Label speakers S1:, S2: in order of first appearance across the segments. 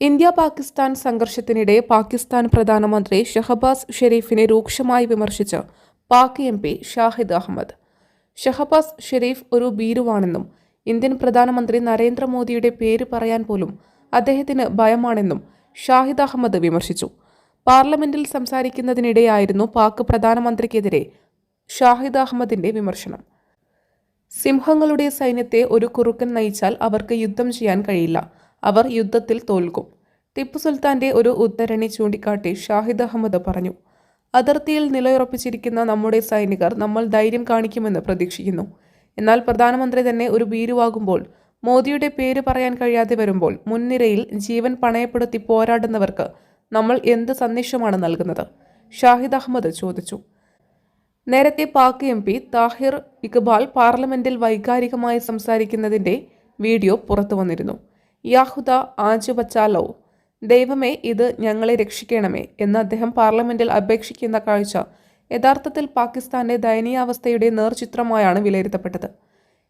S1: India Pakistan സംഘർഷത്തിനിടെ Pakistan പ്രധാനമന്ത്രി ഷഹബാസ് ഷെരീഫിനെ രൂക്ഷമായി വിമർശിച്ച് പാക് എം പി ഷാഹിദ് അഹമ്മദ്. ഷഹബാസ് ഷെരീഫ് ഒരു ഭീരുവാണെന്നും ഇന്ത്യൻ പ്രധാനമന്ത്രി നരേന്ദ്രമോദിയുടെ പേര് പറയാൻ പോലും അദ്ദേഹത്തിന് ഭയമാണെന്നും ഷാഹിദ് അഹമ്മദ് വിമർശിച്ചു. പാർലമെന്റിൽ സംസാരിക്കുന്നതിനിടെയായിരുന്നു പാക് പ്രധാനമന്ത്രിക്കെതിരെ ഷാഹിദ് അഹമ്മദിന്റെ വിമർശനം. സിംഹങ്ങളുടെ സൈന്യത്തെ ഒരു കുറുക്കൻ നയിച്ചാൽ അവർക്ക് യുദ്ധം ചെയ്യാൻ കഴിയില്ല. അവർ യുദ്ധത്തിൽ തോൽക്കും. ടിപ്പു സുൽത്താന്റെ ഒരു ഉദ്ധരണി ചൂണ്ടിക്കാട്ടി ഷാഹിദ് അഹമ്മദ് പറഞ്ഞു അതിർത്തിയിൽ നിലയുറപ്പിച്ചിരിക്കുന്ന നമ്മുടെ സൈനികർ നമ്മൾ ധൈര്യം കാണിക്കുമെന്ന് പ്രതീക്ഷിക്കുന്നു. എന്നാൽ പ്രധാനമന്ത്രി തന്നെ ഒരു ഭീരുവാകുമ്പോൾ മോദിയുടെ പേര് പറയാൻ കഴിയാതെ വരുമ്പോൾ മുൻനിരയിൽ ജീവൻ പണയപ്പെടുത്തി പോരാടുന്നവർക്ക് നമ്മൾ എന്ത് സന്ദേശമാണ് നൽകുന്നത്? ഷാഹിദ് അഹമ്മദ് ചോദിച്ചു. നേരത്തെ പാക് എം പി താഹിർ ഇക്ബാൽ പാർലമെന്റിൽ വൈകാരികമായി സംസാരിക്കുന്നതിന്റെ വീഡിയോ പുറത്തു വന്നിരുന്നു യാഹുദ ആജു ബച്ചാലോ ദൈവമേ ഇത് ഞങ്ങളെ രക്ഷിക്കണമേ എന്ന് അദ്ദേഹം പാർലമെന്റിൽ അപേക്ഷിക്കുന്ന കാഴ്ച യഥാർത്ഥത്തിൽ പാകിസ്ഥാന്റെ ദയനീയാവസ്ഥയുടെ നേർചിത്രമായാണ് വിലയിരുത്തപ്പെട്ടത്.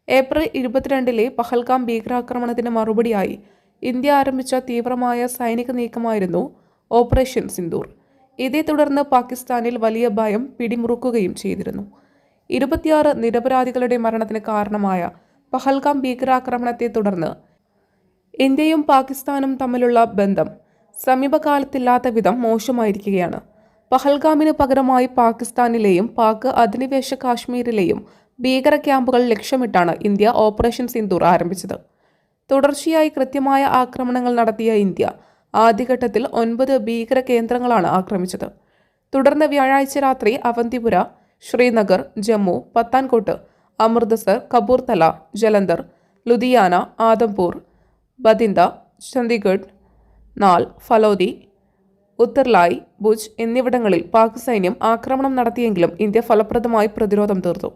S1: ഏപ്രിൽ ഇരുപത്തിരണ്ടിലെ പഹൽഗാം ഭീകരാക്രമണത്തിന് മറുപടിയായി ഇന്ത്യ ആരംഭിച്ച തീവ്രമായ സൈനിക നീക്കമായിരുന്നു ഓപ്പറേഷൻ സിന്ദൂർ. ഇതേ തുടർന്ന് പാകിസ്ഥാനിൽ വലിയ ഭയം പിടിമുറുക്കുകയും ചെയ്തിരുന്നു. ഇരുപത്തിയാറ് നിരപരാധികളുടെ മരണത്തിന് കാരണമായ പഹൽഗാം ഭീകരാക്രമണത്തെ തുടർന്ന് ഇന്ത്യയും പാകിസ്ഥാനും തമ്മിലുള്ള ബന്ധം സമീപകാലത്തില്ലാത്ത വിധം മോശമായിരിക്കുകയാണ്. പഹൽഗാമിന് പകരമായി പാകിസ്ഥാനിലെയും പാക് അധിനിവേശ കാശ്മീരിലെയും ഭീകര ക്യാമ്പുകൾ ലക്ഷ്യമിട്ടാണ് ഇന്ത്യ ഓപ്പറേഷൻ സിന്ദൂർ ആരംഭിച്ചത്. തുടർച്ചയായി കൃത്യമായ ആക്രമണങ്ങൾ നടത്തിയ ഇന്ത്യ ആദ്യഘട്ടത്തിൽ ഒൻപത് ഭീകര കേന്ദ്രങ്ങളാണ് ആക്രമിച്ചത്. തുടർന്ന് വ്യാഴാഴ്ച രാത്രി അവന്തിപുര ശ്രീനഗർ ജമ്മു പത്താൻകോട്ട് അമൃത്സർ കപൂർത്തല ജലന്ധർ ലുധിയാന ആദംപൂർ ബതിന്ദ ചണ്ഡീഗഡ് നാൽ ഫലോദി ഉത്തർലായ് ഭുജ് എന്നിവിടങ്ങളിൽ പാക് സൈന്യം ആക്രമണം നടത്തിയെങ്കിലും ഇന്ത്യ ഫലപ്രദമായി പ്രതിരോധം തീർത്തു.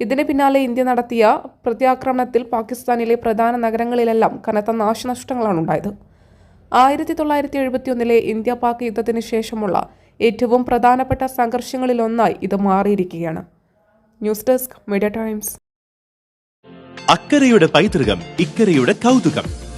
S1: ഇതിന് പിന്നാലെ ഇന്ത്യ നടത്തിയ പ്രത്യാക്രമണത്തിൽ പാകിസ്ഥാനിലെ പ്രധാന നഗരങ്ങളിലെല്ലാം കനത്ത നാശനഷ്ടങ്ങളാണ് ഉണ്ടായത് ആയിരത്തി തൊള്ളായിരത്തി എഴുപത്തിയൊന്നിലെ ഇന്ത്യ പാക് യുദ്ധത്തിന് ശേഷമുള്ള ഏറ്റവും പ്രധാനപ്പെട്ട സംഘർഷങ്ങളിലൊന്നായി ഇത് മാറിയിരിക്കുകയാണ്. News desk media times.
S2: അക്കരയുടെ പൈതൃകം ഇക്കരയുടെ കൗതുകം.